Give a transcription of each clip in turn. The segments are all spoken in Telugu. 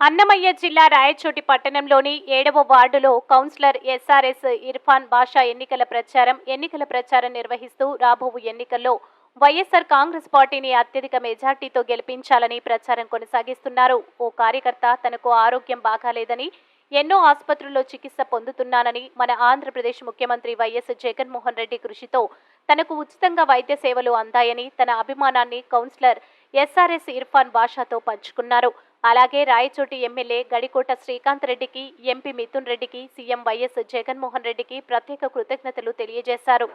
అన్నమయ్య జిల్లా రాయచోటి పట్టణంలోని ఏడవ వార్డులో కౌన్సిలర్ ఎస్ఆర్ఎస్ ఇర్ఫాన్ బాషా ఎన్నికల ప్రచారం ఎన్నికల ప్రచారం నిర్వహిస్తూ రాబోవు ఎన్నికల్లో వైఎస్ఆర్ కాంగ్రెస్ పార్టీని అత్యధిక మెజార్టీతో గెలిపించాలని ప్రచారం కొనసాగిస్తున్నారు. ఓ కార్యకర్త తనకు ఆరోగ్యం బాగాలేదని ఎన్నో ఆసుపత్రుల్లో చికిత్స పొందుతున్నానని మన ఆంధ్రప్రదేశ్ ముఖ్యమంత్రి వైఎస్ జగన్మోహన్ రెడ్డి కృషితో తనకు ఉచితంగా వైద్య సేవలు అందాయని తన అభిమానాన్ని కౌన్సిలర్ ఎస్ఆర్ఎస్ ఇర్ఫాన్ బాషాతో పంచుకున్నారు. అలాగే రాయచోటి ఎమ్మెల్యే గడికోట శ్రీకాంత్ రెడ్డికి ఎంపీ మిథున్ రెడ్డికి సీఎం వైఎస్ జగన్మోహన్ రెడ్డికి ప్రత్యేక కృతజ్ఞతలు తెలియజేశారు.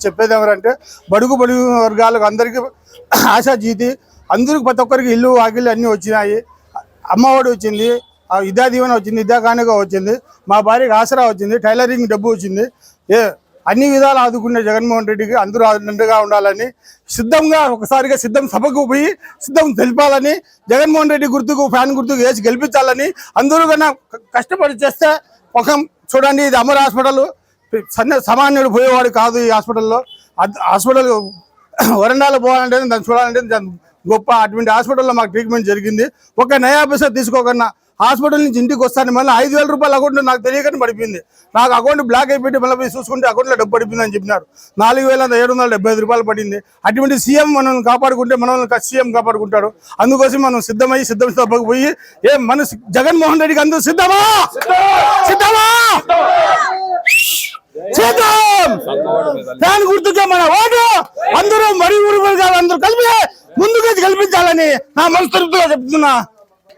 చెప్పేది ఎవరంటే బడుగు బడుగు వర్గాలకు అందరికీ ఆశా జీతి అందరికి ప్రతి ఒక్కరికి ఇల్లు వాకిళ్ళు అన్నీ వచ్చినాయి. అమ్మఒడి వచ్చింది ఆ విద్యా దీవెన వచ్చింది విద్యా కానుక వచ్చింది మా భార్యకి ఆసరా వచ్చింది టైలరింగ్ డబ్బు వచ్చింది. ఏ అన్ని విధాలు ఆదుకునే జగన్మోహన్ రెడ్డికి అందరూ నిండుగా ఉండాలని సిద్ధంగా ఒకసారిగా సిద్ధం సభకు పోయి సిద్ధం తెలిపాలని జగన్మోహన్ రెడ్డి గుర్తుకు ఫ్యాన్ గుర్తుకు వేసి గెలిపించాలని అందరూ కన్నా కష్టపడి చేస్తే ఒక చూడండి ఇది అమర్ హాస్పిటల్. సన్న సామాన్యుడు పోయేవాడు కాదు ఈ హాస్పిటల్లో. హాస్పిటల్ వరండాలో పోవాలంటే దాన్ని చూడాలంటే దాని గొప్ప అటువంటి హాస్పిటల్లో మాకు ట్రీట్మెంట్ జరిగింది. ఒక నయా పైసా తీసుకోకన్నా హాస్పిటల్ నుంచి ఇంటికి వస్తాను మళ్ళీ ఐదు వేల రూపాయలు అకౌంట్ నాకు తెలియకని పడిపోయింది. నాకు అకౌంట్ బ్లాక్ అయిపోయి మళ్ళీ పోయి చూసుకుంటే అకౌంట్లో డబ్బు పడిపోయింది అని చెప్పినారు. నాలుగు వేల ఏడు వందల డెబ్బై ఐదు రూపాయలు పడింది. అటువంటి సీఎం మనం కాపాడుకుంటే మనం సీఎం కాపాడుకుంటాడు. అందుకోసం మనం సిద్ధమై సిద్ధం సభకు పోయి ఏ మన జగన్మోహన్ రెడ్డికి అందరూ సిద్ధమా? సిద్ధమా? సిద్ధం! దాని గుర్తుగా మన ఓటు అందరూ మరి ఊరు అందరూ కలిపి ముందుగా కల్పించాలని నా మనస్తృప్తిగా చెప్తున్నా.